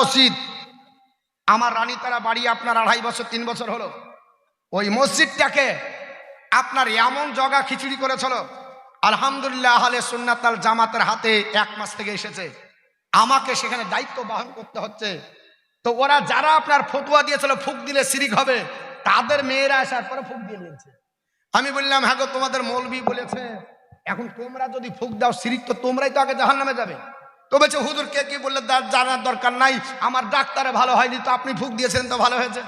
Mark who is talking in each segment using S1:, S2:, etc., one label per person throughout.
S1: মসজিদ। আমার রানীতারা বাড়ি আপনার আড়াই বছর, তিন বছর হলো। ওই মসজিদটাকে আপনার এমন জগা খিচুড়ি করেছিল। আলহামদুলিল্লাহ, আহলে সুন্নাতাল জামাতের হাতে এক মাস থেকে এসেছে। আমাকে সেখানে দায়িত্ব বহন করতে হচ্ছে। তো ওরা যারা আপনার ফতুয়া দিয়েছিল, ফুক দিলে সিরিক হবে, তাদের মেয়েরা আসার পরে ফুক দিয়ে নিয়েছে। আমি বললাম হ্যাঁ তোমাদের মৌলবি বলেছে, এখন তোমরা যদি ফুক দাও, সিরিক, তো তোমরাই তো আগে জাহান নামে যাবে। তো বলছে হুজুর কে কি বললে জানার দরকার নাই। আমার ডাক্তারে ভালো হয়নি, তো আপনি ফুক দিয়েছেন তো ভালো হয়েছে।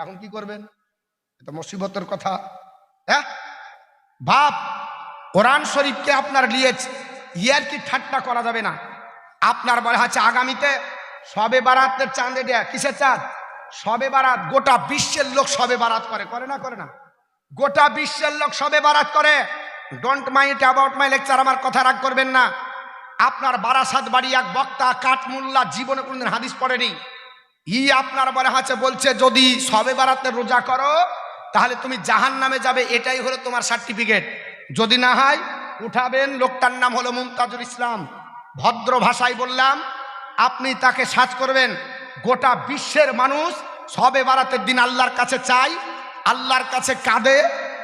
S1: এখন কি করবেন? এটা মুসিবতের কথা। হ্যাঁ? বাপ, কোরআন শরীফকে আপনার নিয়ে ইয়ার কি ঠাট্টা করা যাবে না? আপনার বলা হচ্ছে, আগামীতে সবে বারাতের চাঁদ এটা কিসের চাঁদ? সবে বারাত, গোটা বিশ্বের লোক সবে বারাত করে। করে না করে না। গোটা বিশ্বের লোক সবে বারাত করে। Don't mind about my lecture আমার কথা রাগ করবেন না। আপনার বারাসাত বাড়ি এক বক্তা কাঠমুল্লা জীবনে কোনদিন হাদিস পড়েনি। ই আপনার বলে আছে বলছে, যদি সবে বারাতে রোজা করো, তাহলে তুমি জাহান নামে যাবে। এটাই হলো তোমার সার্টিফিকেট। যদি না হয়, উঠাবেন, লোকটার নাম হলো মুমতাজুল ইসলাম। ভদ্র ভাষায় বললাম, আপনি তাকে সাজ করবেন। গোটা বিশ্বের মানুষ সবে বারাতের দিন আল্লাহর কাছে চাই আল্লাহর কাছে কাঁদে,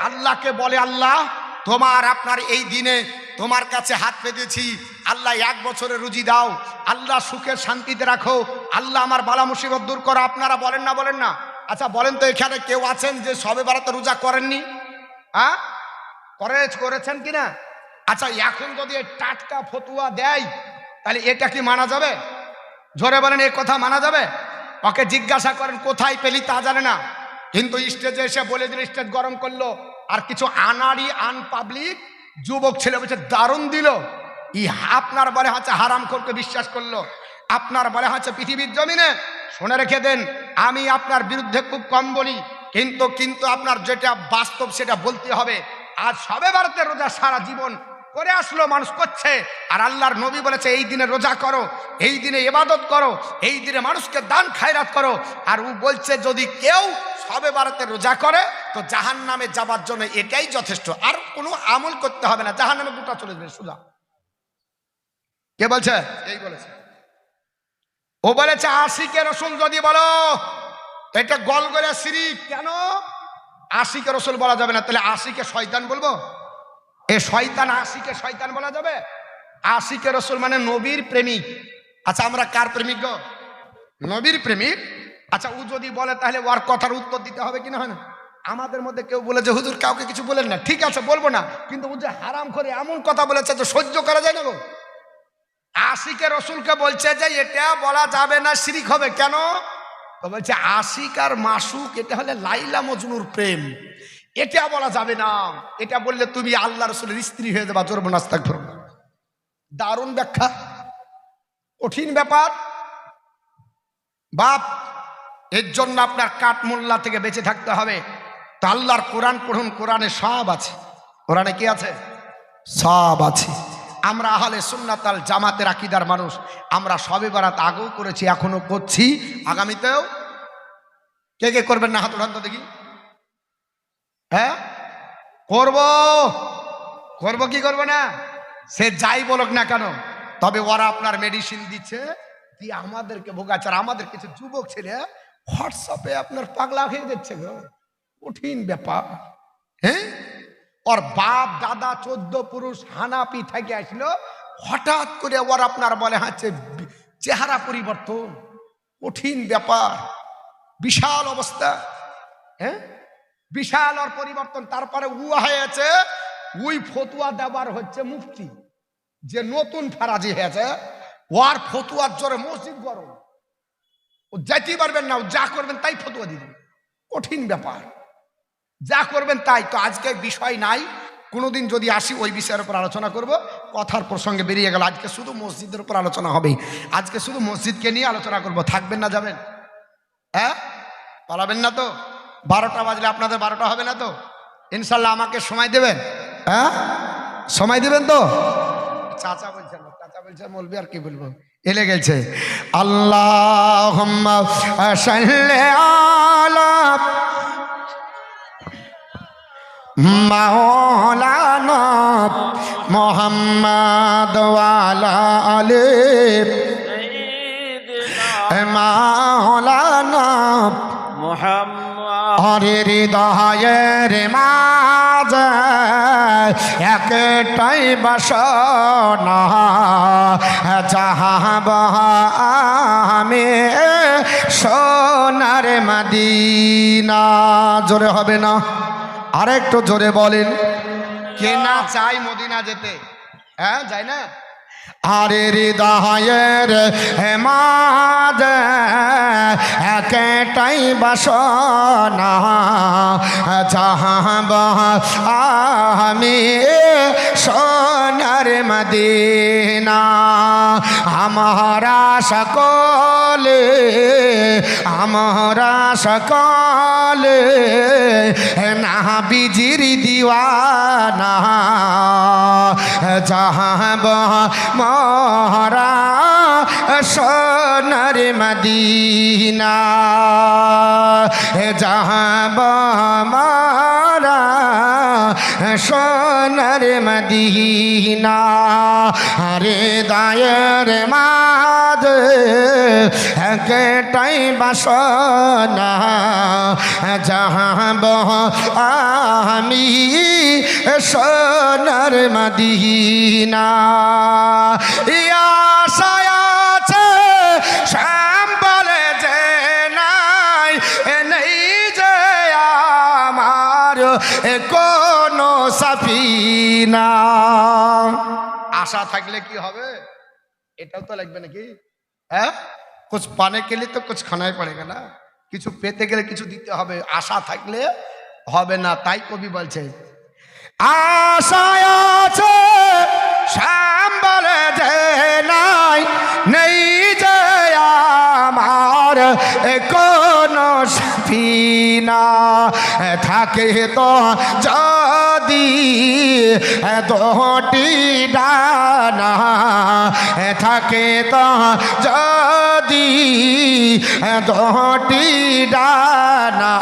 S1: আল্লাহকে বলে, আল্লাহ, তোমার আপনার এই দিনে তোমার কাছে হাত পেতেছি আল্লাহ এক বছরে রুজি দাও, আল্লাহ সুখের শান্তিতে রাখো, আল্লাহ আমার বালা মুসিবত দূর করো, আপনারা বলেন না বলেন না। আচ্ছা বলেন তো এখানে কেউ আছেন যে সবে বারাতে রোজা করেননি? হ্যাঁ? করে করেছেন কি না আচ্ছা এখন যদি টাটকা ফতুয়া দেয়, তাহলে এটা কি মানা যাবে? ঝরে বলেন এই কথা মানা যাবে? ওকে জিজ্ঞাসা করেন, কোথায় পেলি তা জানে না। কিন্তু স্টেজে এসে বলে দিল, স্টেজ গরম করল। আর কিছু আনাড়ি, আনপাবলিক যুবক ছেলে বলছে, দারুণ দিল। ই আপনার বলে হচ্ছে হারাম করতে বিশ্বাস করল। আপনার বলে হচ্ছে পৃথিবীর জমিনে, শুনে রেখে দেন, আমি আপনার বিরুদ্ধে খুব কম বলি, কিন্তু কিন্তু আপনার যেটা বাস্তব সেটা বলতে হবে। আজ সবে ভারতের রোজা সারা জীবন করে আসলো, মানুষ করছে। আর আল্লাহর নবী বলেছে, এই দিনে রোজা করো, এই দিনে ইবাদত করো, এই দিনে মানুষকে দান, খায়রাত করো। আর ও বলছে, যদি কেউ সবে বারাতে রোজা করে, তো জাহান নামে যাবার জন্য এটাই যথেষ্ট। আর কোনো আমল করতে হবে না জাহান নামে গোটা চলে যাবে, সোজা। কে বলছে? এই বলেছে। ও বলেছে আশিকে রসুল যদি বলো এটা গল করে সিঁড়ি কেন? আশিকে রসুল বলা যাবে না তাহলে আশিকে শয়তান বলব? এ শয়তান আশিকে শয়তান বলা যাবে? আশিকে রসুল মানে নবীর প্রেমিক। আচ্ছা আমরা কার প্রেমিক গো? নবীর প্রেমিক। আচ্ছা ও যদি বলে তাহলে ওর কথার উত্তর দিতে হবে কিনা হয় না? আমাদের মধ্যে কেউ বলে যে হুজুর কাউকে কিছু বলেন না। ঠিক আছে বলব না। কিন্তু ও যে হারাম করে এমন কথা বলেছে যে সহ্য করা যায় না গো। আশিকে রসুলকে বলছে যে, এটা বলা যাবে না, শিরিক হবে। কেন? তো বলছে, আশিক আর মাসুক, এটা হলে লাইলা মজনুর প্রেম। এটা বলা যাবে না। এটা বললে তুমি আল্লাহ রসুলের স্ত্রী হয়ে যাবা। জোর নাস্তাক ধরো দারুণ ব্যাখ্যা। কঠিন ব্যাপার। বাপ, এর জন্য আপনার কাঠমোল্লা থেকে বেঁচে থাকতে হবে। তো আল্লাহর কোরআন পড়ুন, কোরআনে সব আছে। কোরআনে কি আছে? সব আছে। আমরা আহলে সুন্নাতাল জামাতের আকিদার মানুষ। আমরা সবে বারাত আগেও করেছি এখনও করছি। আগামীতেও? কে কে করবেন না হাত দেখি। হ্যাঁ? করব। করব কি করব না? সে যাই বলুক না কেন, তবে ওরা আপনার মেডিসিন দিচ্ছে, দিয়ে আমাদেরকে ভোগাচ্ছে আর আমাদের কিছু যুবক ছেলে হোয়াটসঅ্যাপে আপনার পাগলা হয়ে যাচ্ছে গো। কঠিন ব্যাপার। হ্যাঁ? ওর বাপ, দাদা, চোদ্দ পুরুষ হানাপি থেকে আসলো, হঠাৎ করে ওর আপনার বলে হচ্ছে চেহারা পরিবর্তন, কঠিন ব্যাপার, বিশাল অবস্থা হ্যাঁ? বিশাল ওর পরিবর্তন, তারপরে উ হয়েছে উই ফতুয়া দেবার হচ্ছে মুফতি, যে নতুন ফারাজি হয়েছে, ওর ফতুয়ার জোরে মসজিদ গরম। ও যেতেই পারবেন না যা করবেন তাই ফতুয়া দিবেন। কঠিন ব্যাপার। যা করবেন তাই। তো আজকে বিষয় নাই। কোনোদিন যদি আসি, ওই বিষয়ের উপর আলোচনা করব। কথার প্রসঙ্গে বেরিয়ে গেল। আজকে শুধু মসজিদের উপর আলোচনা হবে আজকে শুধু মসজিদকে নিয়ে আলোচনা করব। থাকবেন না যাবেন? হ্যাঁ? পালাবেন না তো? বারোটা বাজলে আপনাদের বারোটা হবে না তো? ইনশাল্লাহ আমাকে সময় দেবেন? হ্যাঁ? সময় দেবেন তো? চাচা বলছেন চাচা বলছে বলবি আর কি বলব? এলে গেছে। আল্লাহ মাওলানা মোহাম্মদ আলে। মাওলানা
S2: মোহাম্মদ
S1: হৃদয়ের মাঝে একটাই বাসনা। যাহাব আমি সোনার মাদিনা। জোরে হবে না। আরেকটু জোরে বলেন। কে না চাই মদিনা যেতে? হ্যাঁ যাই না? আরে হৃদয়ের হেমাদ একটাই বাসনা যাহাব আমি সোনার মদিনা। আমরা সকলে আমরা সকলে না বিজির দিওয়ানা যাহাব মহারা সোনার মদিনা যাহাব মারা সোনার মদিনা রে দায়ের মাদ একটাই বাসনা যাহাব আমি সোনার মদিনা। ইয়া সায়াছে শ্যাম যে নাই আমার কোনো আশা থাকলে কি হবে? এটাও তো লাগবে নাকি? হ্যাঁ? কুছ পানে লিয়ে তো কুছ খানাই পড়েगा না কিছু পেতে গেলে কিছু দিতে হবে আশা থাকলে হবে না তাই কবি বলছে আশায় যে নাই নেই যে আমার কোনো সাফিনা থাকে তো যদি দোটি ডানা থাকে তো যদি দোটি ডানা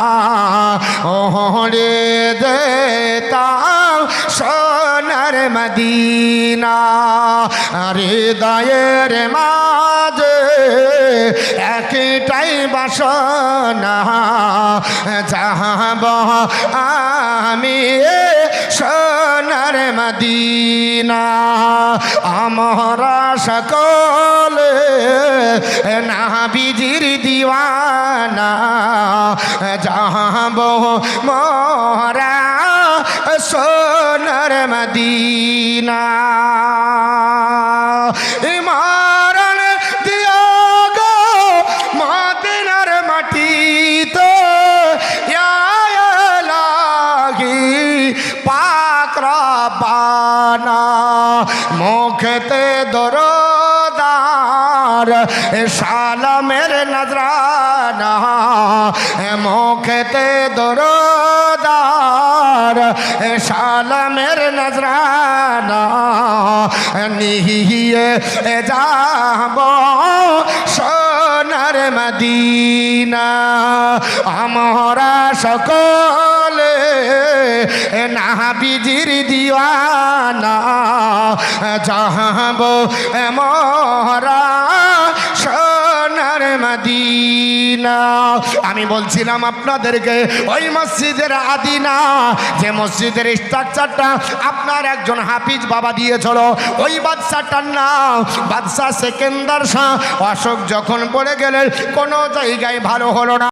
S1: ওহরে দেতাম সোনার মদিনা হৃদয়ের মাঝে একটাই বাসনা যাহাব আমি সোনার মদিনা। আমরা সকলে না বিজির দিওয়ানা যাহাব মরা সোনার মদিনা। দরদার সালামের নজরানা মুখতে দরদার সালামের নজরানা নিহিয়ে যাব সোনার মদিনা। আমরা সকলে না বিজির দিওয়ানা সোনার মদিনা। আমি বলছিলাম আপনাদেরকে, ওই মসজিদের আদিনা, যে মসজিদের স্ট্রাকচারটা আপনার একজন হাফিজ বাবা দিয়েছিল, ওই বাদশাটার নাম বাদশাহ সেকেন্দার শাহ। অশোক যখন পড়ে গেলেন, কোনো জায়গায় ভালো হলো না।